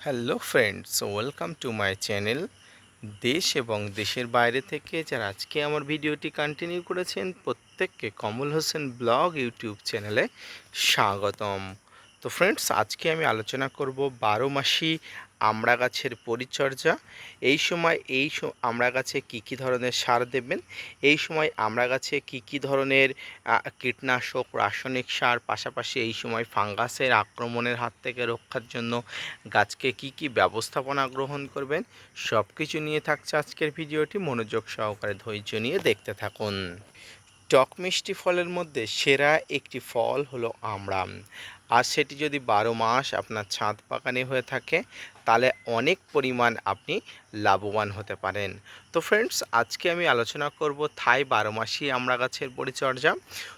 Hello friends welcome to my channel দেশ এবং দেশের বাইরে থেকে যারা আজকে আমার ভিডিওটি কন্টিনিউ করেছেন, প্রত্যেককে কমল হোসেন ব্লগ ইউটিউব চ্যানেলে স্বাগতম। তো ফ্রেন্ডস আজকে আমি আলোচনা করব বারো মাসি আমড়া গাছের পরিচর্যা। এই সময় এই আমড়া গাছে কী কী ধরনের সার দেবেন? এই সময় আমড়া গাছে কী কী ধরনের কীটনাশক, রাসায়নিক সার, পাশাপাশি এই সময় ফাঙ্গাসের আক্রমণের হাত থেকে রক্ষার জন্য গাছকে কি কি ব্যবস্থাপনা গ্রহণ করবেন সব কিছু নিয়ে থাকছে আজকের ভিডিওটি। মনোযোগ সহকারে ধৈর্য নিয়ে দেখতে থাকুন। টক মিষ্টি ফলের মধ্যে সেরা একটি ফল হলো আমড়া আর সেটি যদি বারো মাস আপনার ছাদ বাগানে হয়ে থাকে, তাহলে অনেক পরিমাণ আপনি লাভবান হতে পারেন। তো ফ্রেন্ডস আজকে আমি আলোচনা করব থাই বারো মাসি আমড়া গাছের পরিচর্যা।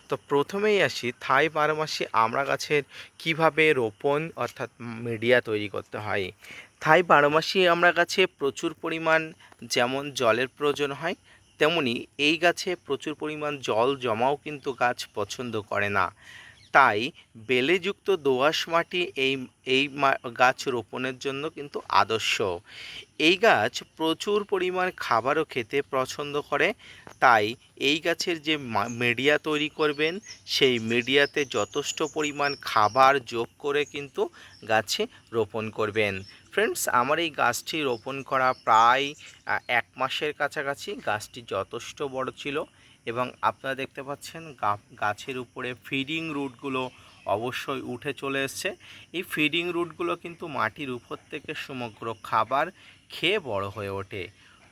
তো প্রথমেই আসি, থাই বারো মাসি আমড়া গাছের কীভাবে রোপণ অর্থাৎ মিডিয়া তৈরি করতে হয়। থাই বারো মাসি আমড়া গাছে প্রচুর পরিমাণ যেমন জলের প্রয়োজন হয়, তেমনি এই গাছে প্রচুর পরিমাণ জল জমাও কিন্তু গাছ পছন্দ করে না। তাই বেলেযুক্ত দোআঁশ মাটি এই এই গাছ রোপণের জন্য কিন্তু আদর্শ। এই গাছ প্রচুর পরিমাণ খাবারও খেতে পছন্দ করে, তাই এই গাছের যে মিডিয়া তৈরি করবেন, সেই মিডিয়াতে যথেষ্ট পরিমাণ খাবার যোগ করে কিন্তু গাছে রোপণ করবেন। ফ্রেন্ডস আমার এই গাছটি রোপণ করা প্রায় এক মাসের কাছাকাছি। গাছটি যথেষ্ট বড় ছিল। এবং আপনারা দেখতে পাচ্ছেন গাছের উপরে ফিডিং রুটগুলো অবশ্যই উঠে চলে এসছে। এই ফিডিং রুটগুলো কিন্তু মাটির উপর থেকে সমগ্র খাবার খেয়ে বড় হয়ে ওঠে।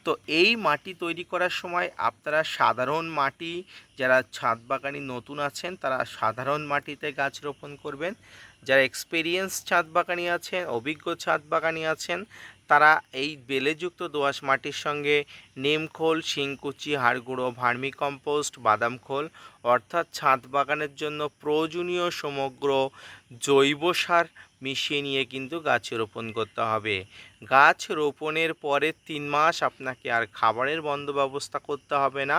তো এই মাটি তৈরি করার সময় আপনারা সাধারণ মাটি, যারা ছাদ বাগানি নতুন আছেন, তারা সাধারণ মাটিতে গাছ রোপণ করবেন। যারা এক্সপেরিয়েন্স ছাদ বাগানি আছেন, অভিজ্ঞ ছাদ বাগানি আছেন, তারা এই বেলেযুক্ত দোআঁশ মাটির সঙ্গে নিমখোল শিংকুচি হাড়গুঁড়ো ভার্মি কম্পোস্ট, বাদাম খোল, অর্থাৎ ছাদ বাগানের জন্য প্রয়োজনীয় সমগ্র জৈব সার মিশিয়ে নিয়ে কিন্তু গাছ রোপণ করতে হবে। গাছ রোপণের পরে তিন মাস আপনাকে আর খাবারের বন্ধ ব্যবস্থা করতে হবে না।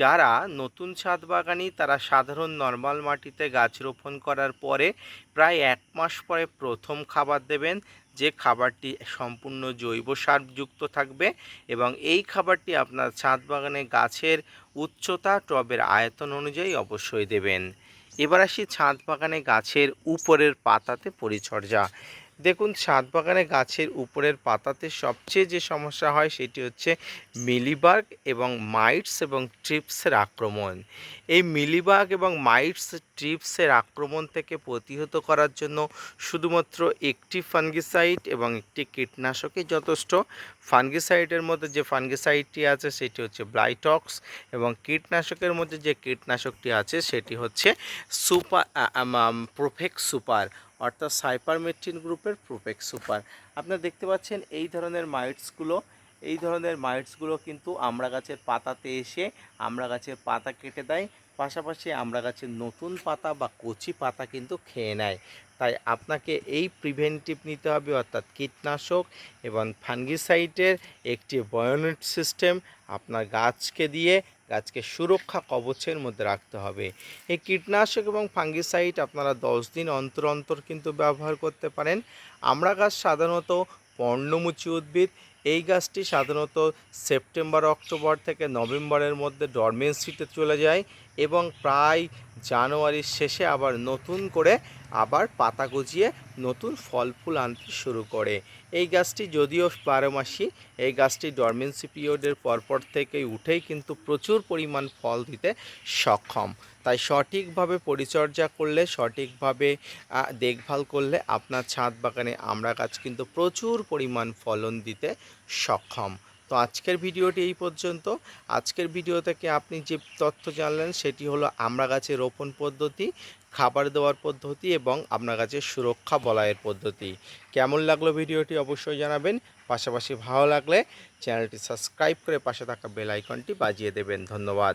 যারা নতুন ছাদ বাগানি তারা সাধারণ নর্মাল মাটিতে গাছ রোপণ করার পরে প্রায় এক মাস পরে প্রথম খাবার দেবেন। যে খাবারটি সম্পূর্ণ জৈব সারযুক্ত থাকবে এবং এই খাবারটি আপনার ছাদ বাগানে গাছের উচ্চতা, টবের আয়তন অনুযায়ী অবশ্যই দেবেন। এবার আসি ছাদ বাগানে গাছের উপরের পাতাতে পরিচর্যা। দেখুন ছাদ বাগানে গাছের উপরের পাতাতে সবচেয়ে যে সমস্যা হয় সেটি হচ্ছে মিলিবাগ এবং মাইটস এবং ট্রিপসের আক্রমণ। এই মিলিবাগ এবং মাইটস ট্রিপসের আক্রমণ থেকে প্রতিহত করার জন্য শুধুমাত্র একটি ফাঙ্গিসাইড এবং একটি কীটনাশকই যথেষ্ট। ফাঙ্গিসাইডের মধ্যে যে ফাঙ্গিসাইডটি আছে সেটি হচ্ছে ব্লাইটক্স এবং কীটনাশকের মধ্যে যে কীটনাশকটি আছে সেটি হচ্ছে সুপার প্রোফেক্স সুপার। অর্থাৎ সাইপারমেট্রিন গ্রুপের প্রোফেক্স সুপার। আপনারা দেখতে পাচ্ছেন এই ধরনের মাইটসগুলো, এই ধরনের মাইটসগুলো কিন্তু আমরা গাছের পাতাতে এসে আমরা গাছের পাতা কেটে দেয়, পাশাপাশি আমরা গাছের নতুন পাতা বা কচি পাতা কিন্তু খেয়ে নেয়। তাই আপনাকে এই প্রিভেন্টিভ নিতে হবে অর্থাৎ কীটনাশক এবং ফাঙ্গিসাইডের একটি বয়োনেট সিস্টেম আপনার গাছকে দিয়ে গাছকে সুরক্ষা কবচের মধ্যে রাখতে হবে। এই কীটনাশক এবং ফাঙ্গিসাইড আপনারা দশ দিন অন্তর অন্তর কিন্তু ব্যবহার করতে পারেন। আমরা গাছ সাধারণত পর্ণমুচি উদ্ভিদ, এই গাছটি সাধারণত সেপ্টেম্বর, অক্টোবর থেকে নভেম্বরের মধ্যে ডরমেন্সিতে চলে যায়। এবং প্রায় জানুয়ারির শেষে আবার নতুন করে আবার পাতা গজিয়ে নতুন ফল ফুল আনতে শুরু করে। এই গাছটি যদিও বারো মাসি, এই গাছটি ডরমেন্সি পিরিয়ডের পরপর থেকেই উঠেই কিন্তু প্রচুর পরিমাণ ফল দিতে সক্ষম। তাই সঠিকভাবে পরিচর্যা করলে, সঠিকভাবে দেখভাল করলে আপনার ছাদ বাগানে আমরা গাছ কিন্তু প্রচুর পরিমাণ ফলন দিতে সক্ষম। তো আজকের ভিডিওটি এই পর্যন্ত। আজকের ভিডিও থেকে আপনি যে তথ্য জানলেন, সেটি হলো আমরা গাছের রোপণ পদ্ধতি, খাবার দেওয়ার পদ্ধতি এবং আপনার গাছের সুরক্ষা বলায়ের পদ্ধতি। কেমন লাগল ভিডিওটি অবশ্যই জানাবেন। পাশাপাশি ভালো লাগলে চ্যানেলটি সাবস্ক্রাইব করে পাশে থাকা বেল আইকনটি বাজিয়ে দেবেন। ধন্যবাদ।